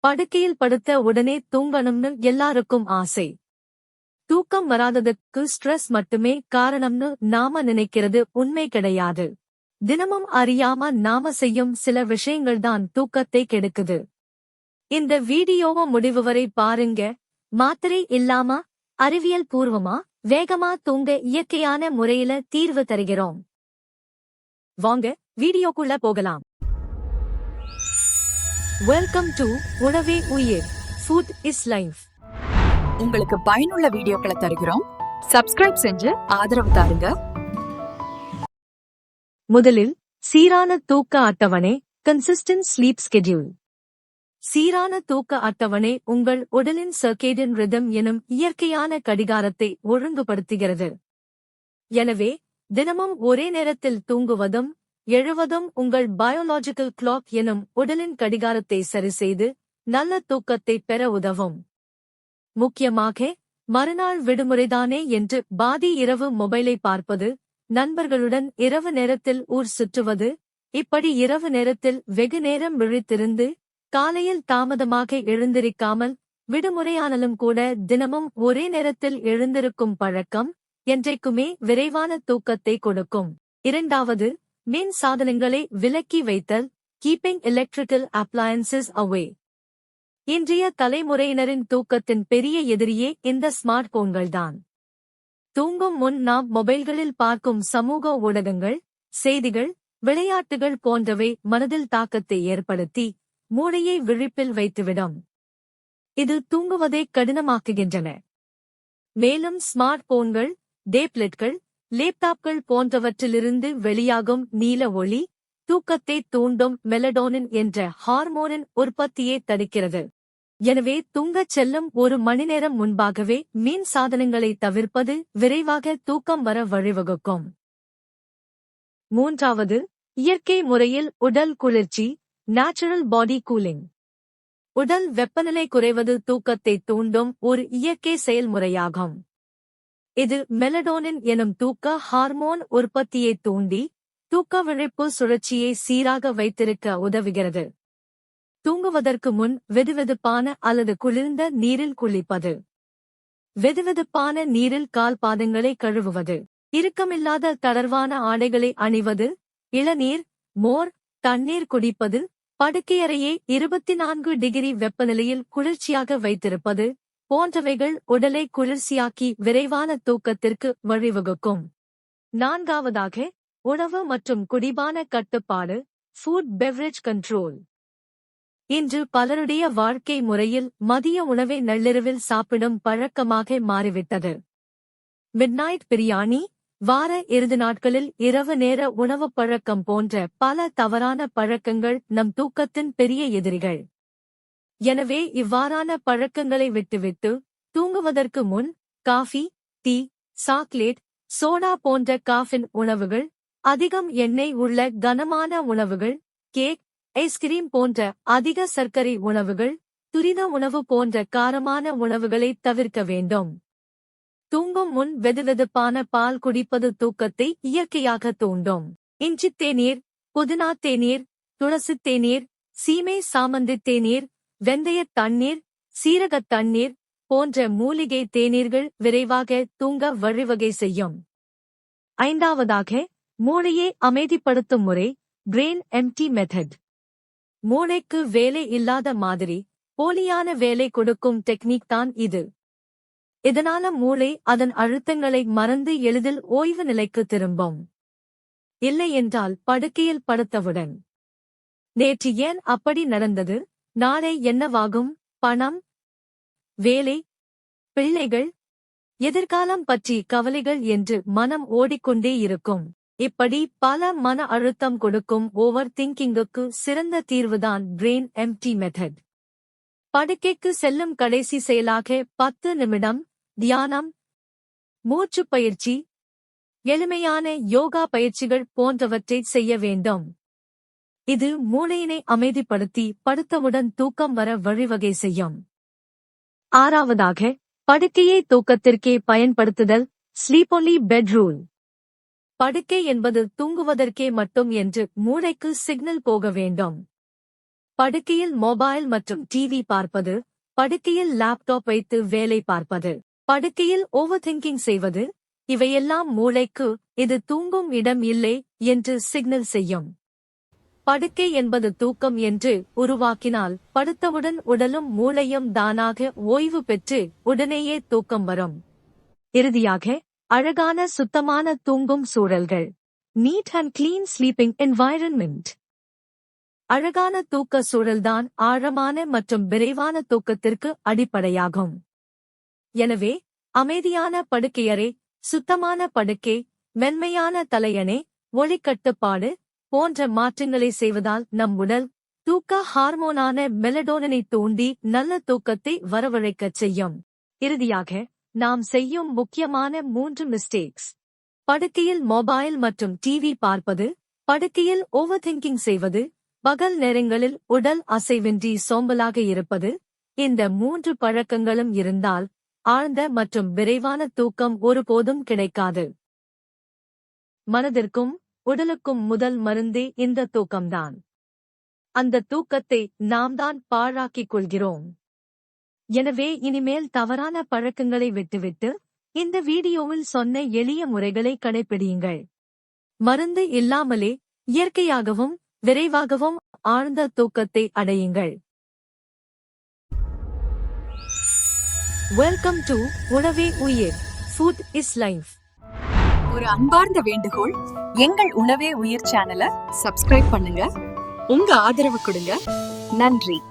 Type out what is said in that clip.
படுக்கையில் படுத்த உடனே தூங்கணும்னு எல்லாருக்கும் ஆசை. தூக்கம் வராததுக்கு ஸ்ட்ரெஸ் மட்டுமே காரணம்னு நாம நினைக்கிறது உண்மை கிடையாது. தினமும் அறியாம நாம செய்யும் சில விஷயங்கள்தான் தூக்கத்தை கெடுக்குது. இந்த வீடியோவ முடிவு வரை பாருங்க. மாத்திரை இல்லாம அறிவியல் பூர்வமா வேகமா தூங்க இயற்கையான முறையில தீர்வு தருகிறோம். வாங்க வீடியோக்குள்ள போகலாம். வெல்கம் டு உணவே உயிர் ஃபுட் இஸ் லைஃப் உங்களுக்கு பயனுள்ள வீடியோக்களை தருகிறோம். சப்ஸ்கிரைப் செஞ்சு ஆதரவு தாருங்க. முதலில் சீரான தூக்க அட்டவணை கன்சிஸ்டன்ட் ஸ்லீப் ஸ்கெட்யூல் சீரான தூக்க அட்டவணை உங்கள் உடலின் சர்க்கேடியன் ரிதம் எனும் இயற்கையான கடிகாரத்தை ஒழுங்குபடுத்துகிறது. எனவே தினமும் ஒரே நேரத்தில் தூங்குவதும் எழுவதும் உங்கள் பயோலாஜிக்கல் கிளாக் எனும் உடலின் கடிகாரத்தை சரிசெய்து நல்ல தூக்கத்தை பெற உதவும். முக்கியமாக மறுநாள் விடுமுறைதானே என்று பாதி இரவு மொபைலை பார்ப்பது நண்பர்களுடன் இரவு நேரத்தில் ஊர் சுற்றுவது இப்படி இரவு நேரத்தில் வெகு நேரம் விழித்திருந்து காலையில் தாமதமாக எழுந்திருக்காமல் விடுமுறையானாலும் கூட தினமும் ஒரே நேரத்தில் எழுந்திருக்கும் பழக்கம் என்றைக்குமே விரைவான தூக்கத்தை கொடுக்கும். இரண்டாவது மின் சாதனங்களை விலக்கி வைத்தல் கீப்பிங் எலக்ட்ரிக்கல் அப்ளையன்சஸ் அவே இன்றைய தலைமுறையினரின் தூக்கத்தின் பெரிய எதிரியே இந்த ஸ்மார்ட் போன்கள்தான் தூங்கும் முன் நாம் மொபைல்களில் பார்க்கும் சமூக ஊடகங்கள் செய்திகள் விளையாட்டுகள் போன்றவை மனதில் தாக்கத்தை ஏற்படுத்தி மூளையை விழிப்பில் வைத்துவிடும். இது தூங்குவதை கடினமாக்குகின்றன. மேலும் ஸ்மார்ட் போன்கள் டேப்லெட்கள் லேப்டாப்கள் போன்றவற்றிலிருந்து வெளியாகும் நீல ஒளி தூக்கத்தை தூண்டும் மெலடோனின் என்ற ஹார்மோனின் உற்பத்தியை தடுக்கிறது. எனவே தூங்கச் செல்லும் ஒரு மணி நேரம் முன்பாகவே மீன் சாதனங்களை தவிர்ப்பது விரைவாக தூக்கம் வர வழிவகுக்கும். மூன்றாவது இயற்கை முறையில் உடல் குளிர்ச்சி நேச்சுரல் பாடி கூலிங் உடல் வெப்பநிலை குறைவது தூக்கத்தை தூண்டும் ஒரு இயற்கை செயல்முறையாகும். இது மெலடோனின் எனும் தூக்க ஹார்மோன் உற்பத்தியை தூண்டி தூக்க விழைப்பு சுழற்சியை சீராக வைத்திருக்க உதவுகிறது. தூங்குவதற்கு முன் வெதுவெதுப்பான அல்லது குளிர்ந்த நீரில் குளிப்பது. வெதுவெதுப்பான நீரில் கால் பாதங்களை கழுவுவது. இறுக்கமில்லாத தளர்வான ஆடைகளை அணிவது. இளநீர் மோர் தண்ணீர் குடிப்பது. படுக்கையறையை இருபத்தி நான்கு டிகிரி வெப்பநிலையில் குளிர்ச்சியாக வைத்திருப்பது. போன்றவைகள் உடலை குளிர்ச்சியாக்கி விரைவான தூக்கத்திற்கு வழிவகுக்கும். நான்காவதாக உணவு மற்றும் குடிபான கட்டுப்பாடு ஃபுட் பெவரேஜ் கண்ட்ரோல் இன்று பலருடைய வாழ்க்கை முறையில் மதிய உணவை நள்ளிரவில் சாப்பிடும் பழக்கமாக மாறிவிட்டது. மிட்நைட் பிரியாணி வார இறுதி நாட்களில் இரவு நேர உணவுப் பழக்கம் போன்ற பல தவறான பழக்கங்கள் நம் தூக்கத்தின் பெரிய எதிரிகள். எனவே இவ்வாறான பழக்கங்களை விட்டுவிட்டு தூங்குவதற்கு முன் காஃபி டீ சாக்லேட் சோடா போன்ற காஃபின் உணவுகள் அதிகம் எண்ணெய் உள்ள கனமான உணவுகள் கேக் ஐஸ்கிரீம் போன்ற அதிக சர்க்கரை உணவுகள் துரித உணவு போன்ற காரமான உணவுகளை தவிர்க்க வேண்டும். தூங்கும் முன் வெதுவெதுப்பான பால் குடிப்பது தூக்கத்தை இயற்கையாக தூண்டும். இஞ்சி தேநீர் புதினா தேநீர் துளசி தேநீர் சீமை சாமந்தி தேநீர் வெந்தயத் தண்ணீர் சீரகத் தண்ணீர் போன்ற மூலிகை தேநீர்கள் விரைவாக தூங்க வழிவகை செய்யும். ஐந்தாவதாக மூளையை அமைதிப்படுத்தும் முறை பிரெயின் எம்டி மெத்தட் மூளைக்கு வேலை இல்லாத மாதிரி போலியான வேலை கொடுக்கும் டெக்னிக் தான் இது. இதனால மூளை அதன் அழுத்தங்களை மறந்து எளிதில் ஓய்வு நிலைக்கு திரும்பும். இல்லை என்றால் படுக்கையில் படுத்தவுடன். நேற்று ஏன் அப்படி நடந்தது? நாளை என்னவாகும்? பணம்? வேலை? பிள்ளைகள்? எதிர்காலம் பற்றி கவலைகள் என்று மனம் ஓடிக்கொண்டே இருக்கும். இப்படி பல மன அழுத்தம் கொடுக்கும் ஓவர் திங்கிங்குக்கு சிறந்த தீர்வுதான் பிரெயின் எம்டி மெத்தட் படுக்கைக்கு செல்லும் கடைசி செயலாக பத்து நிமிடம் தியானம் மூச்சுப் பயிற்சி எளிமையான யோகா பயிற்சிகள் போன்றவற்றை செய்ய வேண்டும். இது மூளையினை அமைதிப்படுத்தி படுத்தவுடன் தூக்கம் வர வழிவகை செய்யும். ஆறாவதாக படுக்கையை தூக்கத்திற்கே பயன்படுத்துதல் ஸ்லீப் ஒன்லி பெட் ரூல் படுக்கை என்பது தூங்குவதற்கே மட்டும் என்று மூளைக்கு சிக்னல் போக வேண்டும். படுக்கையில் மொபைல் மற்றும் டிவி பார்ப்பது படுக்கையில் லேப்டாப் வைத்து வேலை பார்ப்பது படுக்கையில் ஓவர் திங்கிங் செய்வது இவையெல்லாம் மூளைக்கு இது தூங்கும் இடம் இல்லை என்று சிக்னல் செய்யும். படுக்கை என்பது தூக்கம் என்று உருவாக்கினால் படுத்தவுடன் உடலும் மூளையும் தானாக ஓய்வு பெற்று உடனேயே தூக்கம் வரும். இறுதியாக அழகான சுத்தமான தூங்கும் சூழல்கள். Neat and clean sleeping environment அழகான தூக்க சூழல்தான் ஆழமான மற்றும் விரைவான தூக்கத்திற்கு அடிப்படையாகும். எனவே அமைதியான படுக்கையறை சுத்தமான படுக்கை மென்மையான தலையணை ஒளிக்கட்டுப்பாடு போன்ற மாற்றங்களை செய்வதால் நம் உடல் தூக்க ஹார்மோனான மெலடோனனை தூண்டி நல்ல தூக்கத்தை வரவழைக்கச் செய்யும். இறுதியாக நாம் செய்யும் முக்கியமான மூன்று மிஸ்டேக்ஸ் படுக்கையில் மொபைல் மற்றும் டிவி பார்ப்பது படுக்கையில் ஓவர் திங்கிங் செய்வது பகல் நேரங்களில் உடல் அசைவின்றி சோம்பலாக இருப்பது இந்த மூன்று பழக்கங்களும் இருந்தால் ஆழ்ந்த மற்றும் விரைவான தூக்கம் ஒருபோதும் கிடைக்காது. மனதிற்கும் உடலுக்கும் முதல் மருந்தே இந்த தூக்கம்தான். அந்த தூக்கத்தை நாம் தான் பாழாக்கிக் கொள்கிறோம். எனவே இனிமேல் தவறான பழக்கங்களை விட்டுவிட்டு இந்த வீடியோவில் சொன்ன எளிய முறைகளை கடைப்பிடியுங்கள். மருந்து இல்லாமலே இயற்கையாகவும் விரைவாகவும் ஆழ்ந்த தூக்கத்தை அடையுங்கள். வெல்கம் டு உணவே உயிர். ஃபுட் இஸ் லைஃப் ஒரு அன்பார்ந்த வேண்டுகோள் எங்கள் உணவே உயிர் சேனலை சப்ஸ்கிரைப் பண்ணுங்க. உங்க ஆதரவு கொடுங்க. நன்றி.